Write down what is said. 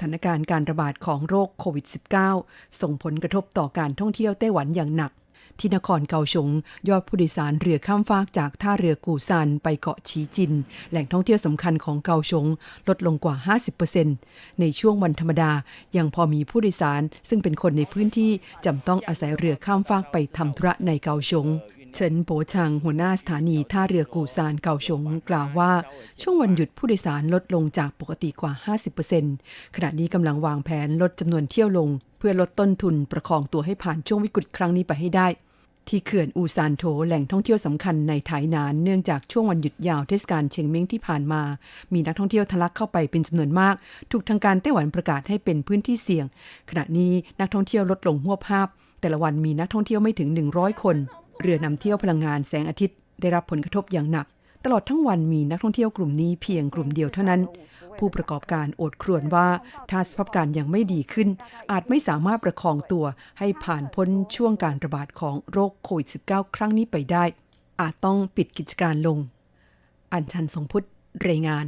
ถานการณ์การระบาดของโรคโควิด -19 ส่งผลกระทบต่อการท่องเที่ยวไต้หวันอย่างหนัก ที่นครเกาสงยอดผู้โดยสารเรือข้ามฟากจากท่าเรือกูซานไปเกาะฉีจิน แหล่งท่องเที่ยวสำคัญของเกาสงลดลงกว่า 50%ในช่วงวันธรรมดา ยังพอมีผู้โดยสารซึ่งเป็นคนในพื้นที่จำต้องอาศัยเรือข้ามฟากไปทำธุระในเกาสง เฉินโปชังหัวหน้าสถานีท่าเรือกูซานเกาสงกล่าวว่า ช่วงวันหยุดผู้โดยสารลดลงจากปกติกว่า 50%ขณะนี้กำลังวางแผนลดจำนวนเที่ยวลง เพื่อลดต้นทุนประคองตัวให้ผ่านช่วงวิกฤตครั้งนี้ไปให้ได้ ที่เขื่อนอูซานโถแหล่งท่องเที่ยวสำคัญในไถหนานเนื่องจากช่วงวันหยุดยาวเทศกาลเชงเม้งที่ผ่านมา มีนักท่องเที่ยวทะลักเข้าไปเป็นจำนวนมาก ถูกทางการไต้หวันประกาศให้เป็นพื้นที่เสี่ยง ขณะนี้นักท่องเที่ยวลดลงหัวภาพ แต่ละวันมีนักท่องเที่ยวไม่ถึง 100 คน เรือนำเที่ยวพลังงานแสงอาทิตย์ได้รับผลกระทบอย่างหนัก ตลอดทั้งวันมีนักท่องเที่ยวกลุ่มนี้เพียงกลุ่มเดียวเท่านั้น ผู้ประกอบการโอดครวญว่าถ้าสภาพการยังไม่ดีขึ้น อาจไม่สามารถประคองตัวให้ผ่านพ้นช่วงการระบาดของโรคโควิด -19 ครั้งนี้ไปได้ อาจต้องปิดกิจการลง อัญชันทรงพุทธรายงาน